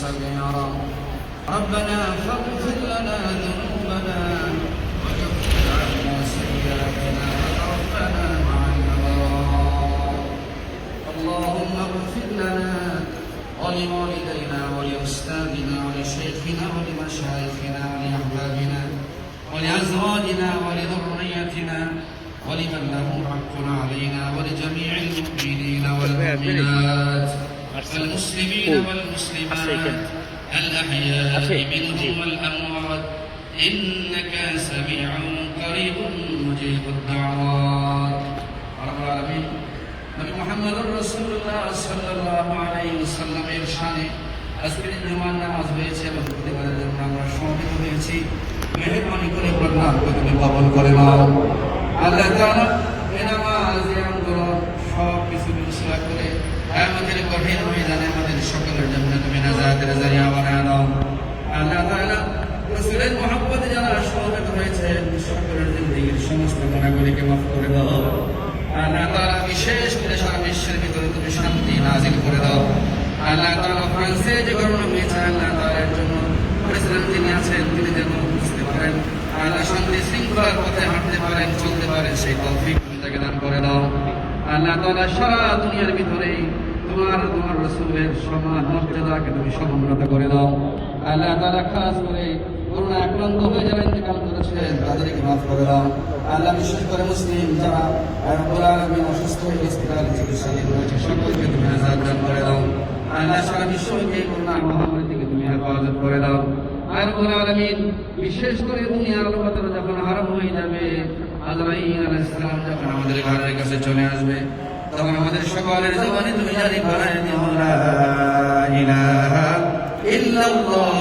سميرا ربنا فاغفر لنا ذنوبنا وكفر عنا سيئاتنا وتوفنا مع الأبرار. اللهم اغفر لنا ولوالدينا ولأستاذنا ولشيخنا ولمشايخنا ولأحبابنا ولأزواجنا ولذريتنا ولمن له حق علينا ولجميع المؤمنين والمؤمنات. والمسلمين والمسلمات الأحياء منهم والأموات إنك سميع قريب مجيب الدعوات رب العالمين নবী মুহাম্মদুর রাসূলুল্লাহ সাল্লাল্লাহু আলাইহি ওয়াসাল্লামের শানে আজকের জুমার নামাজ হয়েছে এবং প্রতিবারের জন্য আমরা সমবেত হয়েছি মেহরবানি করে প্রণাম করে তুমি কবুল করে নাও আল্লাহ তাআলা এই নামাজ এই আন্দোলন সব কিছু বিবেচনা করে আমাদের কঠিন ময়দানে আমাদের সকলের জন্য তুমি নাজাতের জারিয়া বানায় দাও। আল্লাহ তাআলা রাসূলের মহব্বতে যারা সমবেত হয়েছে, সকলের জিন্দেগীর সমস্ত গুণাগুলিকে মাফ করে দাও। আল্লাহ তাআলা বিশেষ করে সারা বিশ্বের ভিতরে তুমি শান্তি নাজিল করে দাও। আল্লাহ তাআলা ফ্রান্সে যে ঘটনা হয়েছে, আল্লাহ তাআলার জন্য প্রেসিডেন্ট যিনি আছেন, তিনি যেন বুঝতে পারেন। আল্লাহ শান্তি শৃঙ্খলার পথে হাঁটতে পারেন, চলতে পারেন, সেই তৌফিক তাকে দান করে দাও। আল্লাহ তাআলা সারা দুনিয়ার ভিতরে তোমার তোমার সম্মান মর্যাদাকে তুমি করে দাও। আল্লাহ খাস করে করোনা আক্রান্ত হয়ে করেছেন, তাদেরকে মাফ করে দাও। আল্লাহ বিশেষ করে মুসলিম যারা অসুস্থ হয়ে সকলকে তুমি আজাদ দান করে দাও। আল্লাহ সারা বিশ্বকে মহামারী থেকে তুমি হেফাজত করে দাও। আর বিশেষ করে দুনিয়ার যখন হারাম হয়ে যাবে, আজরাইল আলাইহিস সালাম যখন আমাদের ঘরের কাছে চলে আসবে। তখন আমাদের সকলের জবানে তুমি জানি ইলাহা ইল্লাল্লাহু।